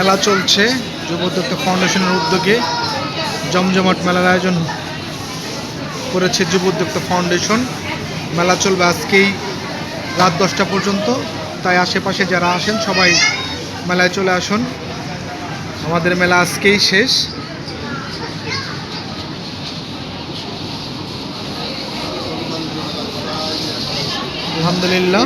মেলা চলছে, যুব উদ্যোক্তা ফাউন্ডেশনের উদ্যোগে জমজমাট মেলার আয়োজন করেছে যুব উদ্যোক্তা ফাউন্ডেশন। মেলা চলবে আজকেই রাত দশটা পর্যন্ত, তাই আশেপাশে যারা আসেন সবাই মেলায় চলে আসুন। আমাদের মেলা আজকেই শেষ। আলহামদুলিল্লাহ।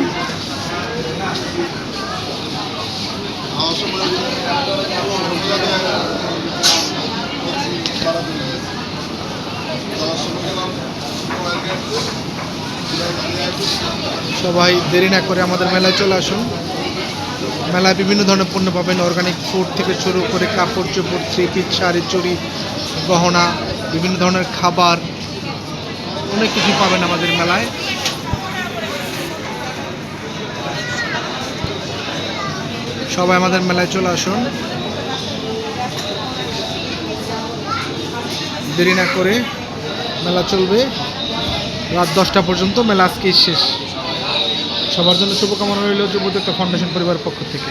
সবাই দেরি না করে আমাদের মেলায় চলে আসুন। মেলায় বিভিন্ন ধরনের পণ্য পাবেন অর্গানিক ফুড থেকে শুরু করে কাপড় চোপড় থ্রি পিস শাড়ি, চুড়ি, গহনা, বিভিন্ন ধরনের খাবার, অনেক কিছু পাবেন আমাদের মেলায়। সবাই আমাদের মেলায় চলে আসুন। দেরি না করে মেলা চলবে। রাত দশটা পর্যন্ত মেলা আজকেই শেষ। সবার জন্য শুভকামনা রইল যুবদত্ত ফাউন্ডেশন পরিবারের পক্ষ থেকে।